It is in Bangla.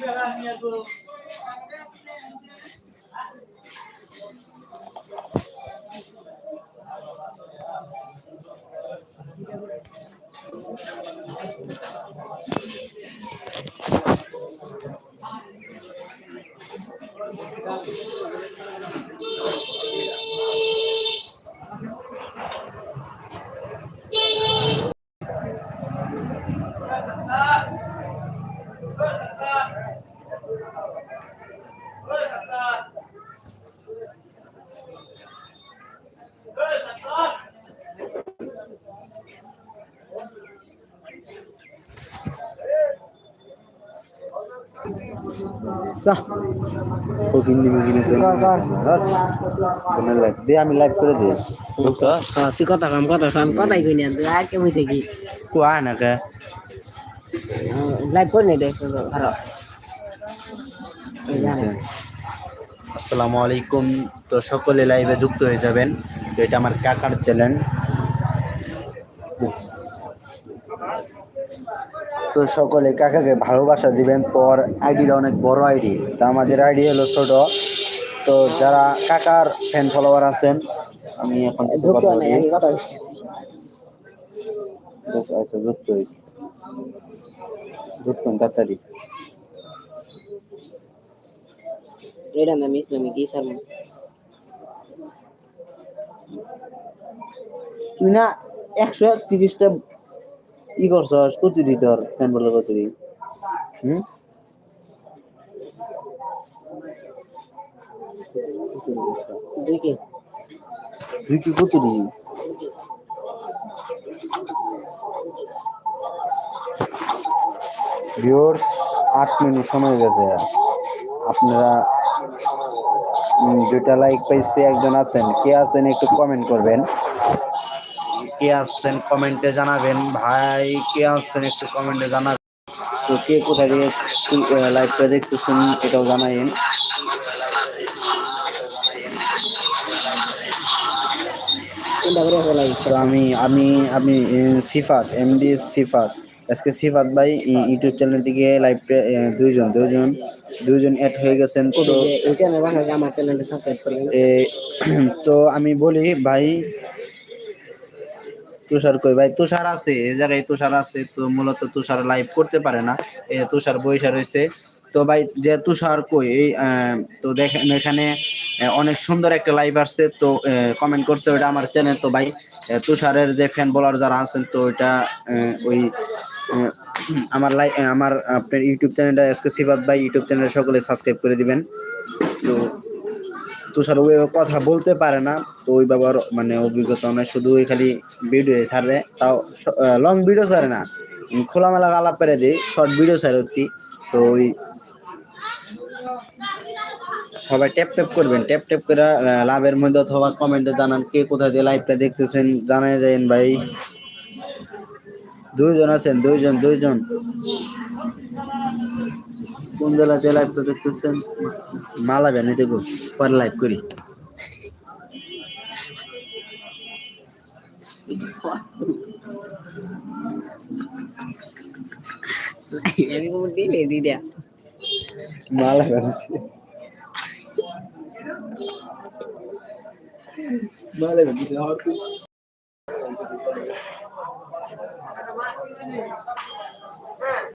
যা আমি লাইভ করে দিই হ্যাঁ, তুই কথা কম কথা কম কথাই কই না আর কেমন থেকে কো আয় না কে লাইভ করে নে দেখ আসসালামু আলাইকুম তো সকলে লাইভে যুক্ত হয়ে যাবেন। তো এটা আমার কাকার চ্যানেল তো সকলে কাকাকে ভালোবাসা দিবেন। তোর আইডিটা অনেক বড় আইডি। তা আমাদের আইডি হলো ছোট। তো যারা কাকার ফ্যান ফলোয়ার আছেন আমি এখন যুক্ত কথা হন তাড়াতাড়ি। এটা না মিস না কি স্যার তুই না একশো তিরিশটা ই করছস কতুরি তোর ফ্যান বলে কতুরি হুম? দুই কি? কতুরি ভিউয়ার্স আট মিনিট সময় গেছে। আপনারা দুটা লাইক পাইছে একজন আছেন। কে আছেন একটু কমেন্ট করবেন। কে আসছেন কমেন্টে জানাবেন। ভাই কে আসছেন একটু কমেন্টে জানাবেন। তো কে কোথায় দিয়ে লাইভটা দেখতেছেন এটাও জানাইন আমি আমি আমি সিফাত এমডি সিফাত। আজকে সিফাত ভাই ইউটিউব চ্যানেল থেকে লাইভটা দুইজন দুইজন দুইজন অ্যাড হয়ে গেছেন তো এই চ্যানেল বানালে আমার চ্যানেলটা সাবস্ক্রাইব করবেন তো আমি বলি ভাই তুষার কই? ভাই তুষার আছে এই জায়গায় তুষার আছে তো মূলত তুষার লাইভ করতে পারে না। তুষার বৈশা রয়েছে তো ভাই যে তুষার কই এই তো দেখেন এখানে অনেক সুন্দর একটা লাইভ আসছে তো কমেন্ট করছে ওটা আমার চ্যানেল তো ভাই তুষারের যে ফ্যান বলার যারা আছেন তো ওইটা ওই আমার লাই আমার আপনার ইউটিউব চ্যানেলটা এসকে সিবাদ ভাই ইউটিউব চ্যানেল সকলে সাবস্ক্রাইব করে দিবেন। তো তুষার ওই কথা বলতে পারে না, তো ওই বাবার মানে অভিজ্ঞতা নয় শুধু ওই খালি ভিডিও ছাড়ে, তাও লং ভিডিও ছাড়ে না। খোলামেলা আলাপ পেরে দিই শর্ট ভিডিও ছাড়ে অতি, তো ওই সবাই ট্যাপ ট্যাপ করবেন ট্যাপ ট্যাপ করে লাভের মধ্যে অথবা কমেন্টে জানান কে কোথায় দিয়ে লাইভটা দেখতেছেন, জানাই যাবেন ভাই। দুইজন আছেন, দুইজন দুইজন। কোন জেলাতে লাইভটা দেখতেছেন? মালাবেন এই দেখো, পরে লাইভ করি। আমি কোন দিলে দিদা 嗯